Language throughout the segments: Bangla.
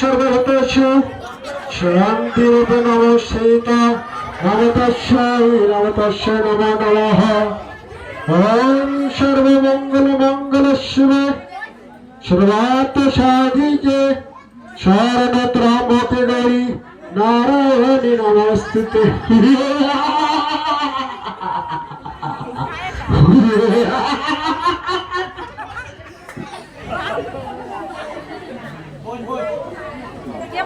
সর্বভূতেষু শান্তিরূপে নমস্কৃত। নমতস্যৈ নমতস্যৈ নমো নমঃ। ওম সর্বমঙ্গল মঙ্গল শিবে সর্বাত্ম সাধিকে শরণত্রমকে গৌরী নারায়ণী নমস্তুতে। Chiếm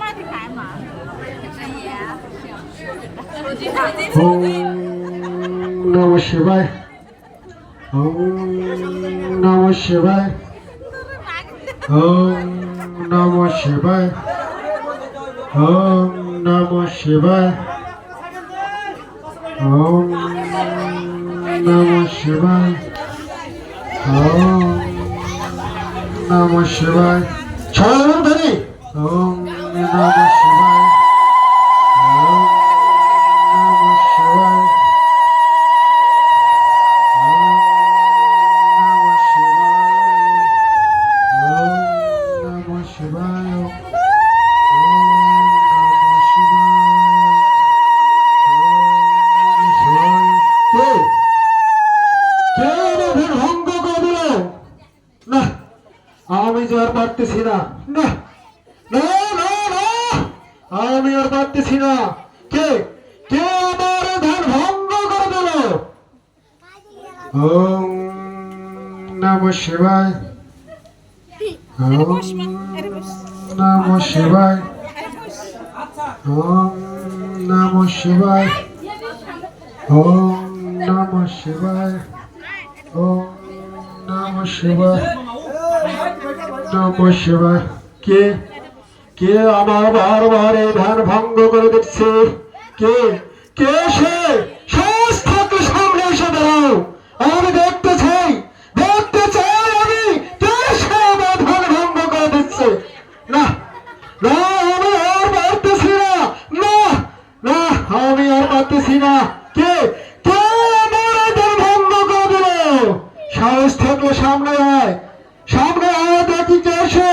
ai thì khải mà. Dạ. Rồi chị hỏi chị ওম নম শিবায় ওম নম শিবায় ওম নম শিবায় ওম নম শিবায় ওম নম শিবায় ওম নম শিবায় ছয় ধরে ওম নম শিবায় ওম নম শিবায় ওম নম শিবায় ভঙ্গ করে না, আমি যে আর পারতেছি না। না। আমি আর পারতেছি না। কে? কে আমার ধ্যান ভঙ্গ করে দিল? ওম নম শিবায়। নম শিবায়। ওম নম শিবায়। ওম নম শিবায়। নম শিবায়। নম শিবায়। কে? কে আমার বারবার এই ধ্যান ভঙ্গ করে দিচ্ছে? কে? কে সে? সংস্থাকে সামনে এসে দাঁড়াও। আমি দেখতে চাই দেখতে চাই আমি কে সে আমার ধ্যান ভঙ্গ করে দিচ্ছে? না না, আমি আর পারতেছি না। না না, আমি আর পারতেছি না। কে? কে আমার ধ্যান ভঙ্গ করে দিল? সাহস থাকলে সামনে আয়। সামনে আয় দেখি কে সে।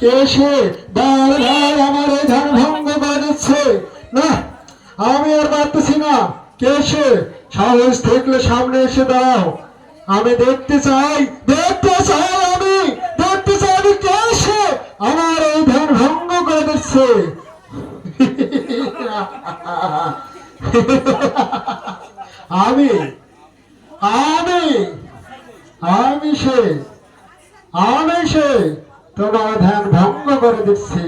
কে সে বার বার আমার এই ধ্যান ভঙ্গ করে না, আমি আর পারতেছি না। কে সে সাহস থাকলে সামনে এসে দাও আমি দেখতে চাই দেখতে চাই আমি, দেখতে চাই আমি কে সে আমার এই ধ্যান ভঙ্গ করে দিচ্ছে। আমি আমি আমি সে আমি সে। তোমার ধ্যান ভঙ্গ করে দিচ্ছি।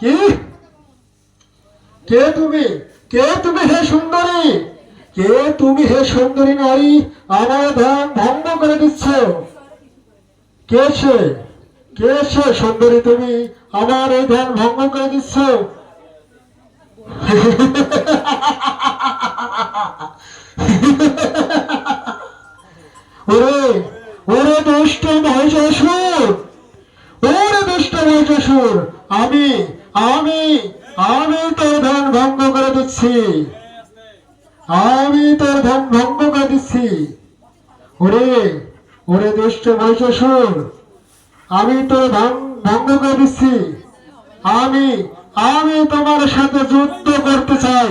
কি? কে তুমি? কে তুমি হে সুন্দরী? কে তুমি হে সুন্দরী নারী? আমার ধ্যান ভঙ্গ করে দিচ্ছ। কে সে? কে সে সুন্দরী তুমি? আমার এই ধ্যান ভঙ্গ করে দিচ্ছ। ওরে ওরে দুষ্ট মহিষাসুর! ওরে দুষ্ট মহিষাসুর আমি আমি আমি তোর ধ্যান ভঙ্গ করে দিচ্ছি। আমি তোর ধ্যান ভঙ্গ করে দিচ্ছি। ওরে ওরে দুষ্ট মহিষাসুর আমি তোর ধ্যান ভঙ্গ করে দিচ্ছি। আমি আমি তোমার সাথে যুদ্ধ করতে চাই।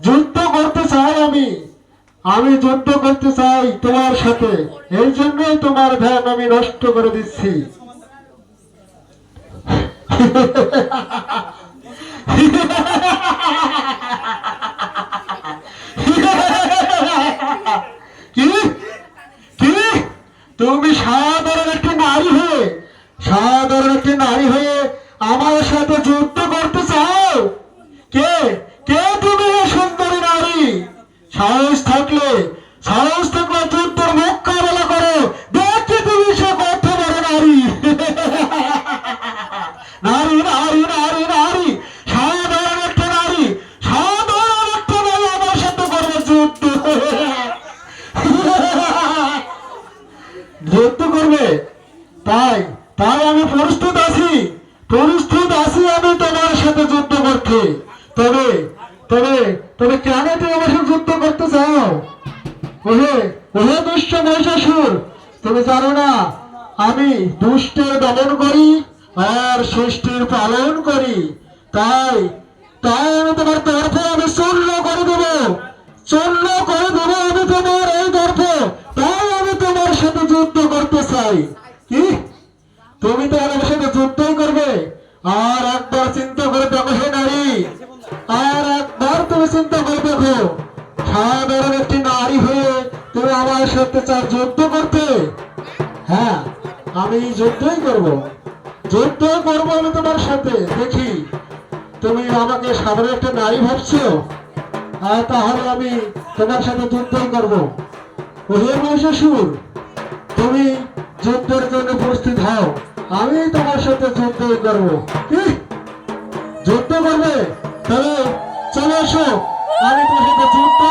যুদ্ধ করতে চাই আমি। আমি যুদ্ধ করতে চাই তোমার সাথে। এই জন্যই তোমার ধ্যান আমি নষ্ট করে দিচ্ছি। কি? কি? তুমি সাধারণ একটি নারী হয়ে, সাধারণ একটি নারী হয়ে আমার সাথে যুদ্ধ করতে চাও? কে? কে তুমি সুন্দরী নারী? সাহস থাকলে সাহস থাকলে যুদ্ধের মোকাবেলা করো দেখি তুমি সে কত বড় নারী নারী নারী নারী নারী আমার সাথে যুদ্ধ করতে চাও তুমি জানো না, আমি দুষ্টের দমন করি আর সৃষ্টির পালন করি। তাই তাই আমি তোমার গর্ভ আমি চূর্ণ করে দেব। চূর্ণ করে দেব আমি তোমার এই গর্ভ তাই আমি তোমার সাথে যুদ্ধ করতে চাই। কি? তুমি তো আমার সাথে যুদ্ধই করবে। আর একবার চিন্তা করে দেখো হে নারী। আর একবার তুমি চিন্তা করে দেখো। সাধারণ একটি নারী হয়ে তুমি আমার সাথে চার যুদ্ধ করতে? হ্যাঁ আমি যুদ্ধই করব। যুদ্ধ আমি তোমার সাথে। দেখি, তুমি আমাকে সাধারণ একটা নারী আর তাহলে আমি তোমার সাথে যুদ্ধই করব। মহিষাসুর, তুমি যুদ্ধের জন্য প্রস্তুত হও। আমি তোমার সাথে যুদ্ধই করব। কি? যুদ্ধ করবে? তাহলে চলে আসো আমি তোমার সাথে যুদ্ধই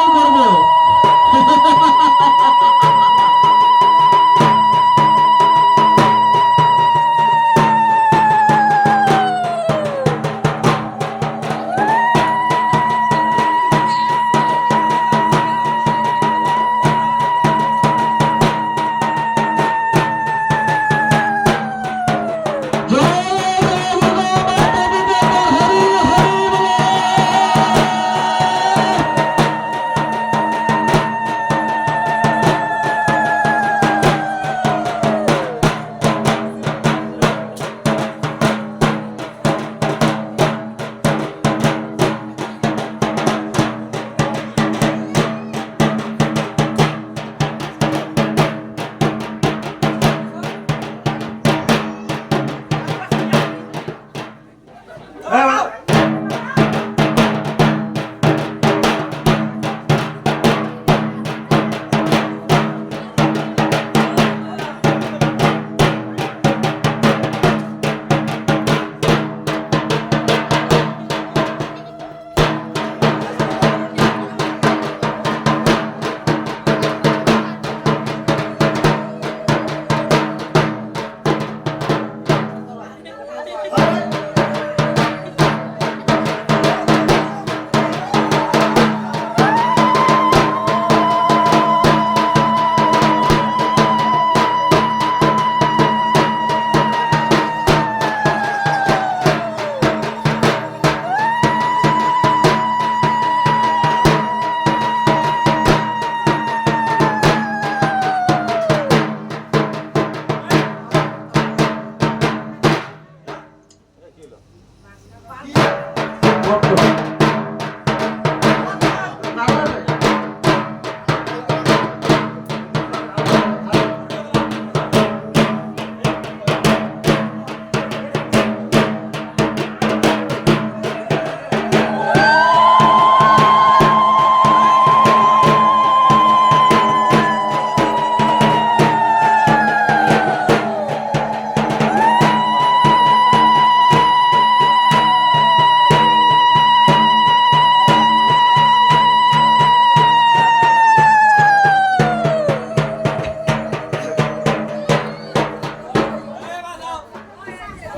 you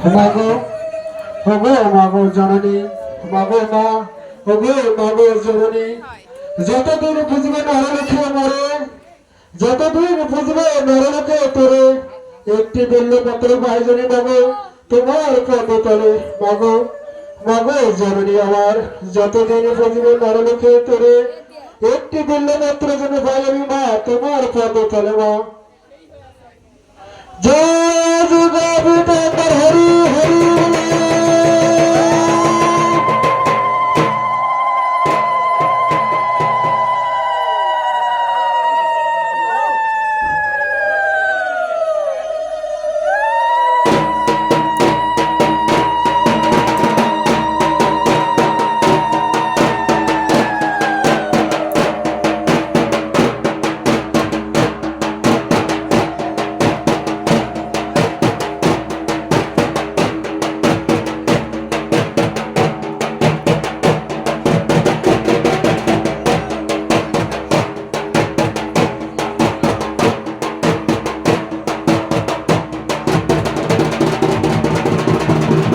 মাগো ওগো মাগো জননী মাগো মা ওগো মাগো জননী যতদিন বুঝবে নরলক্ষ্মী মরে যতদিন বুঝবে নরলক্ষ্মী তোরে একটি বেল্ল পত্র পাইজনী মাগো তোমার পদ তলে মাগো মাগো জননী আমার যতদিন বুঝবে নরলক্ষ্মী তোরে একটি বেল্ল পত্র যেন পাই আমি মা, তোমার পদ তলে মা? জয় যুগ বিদ্যাধর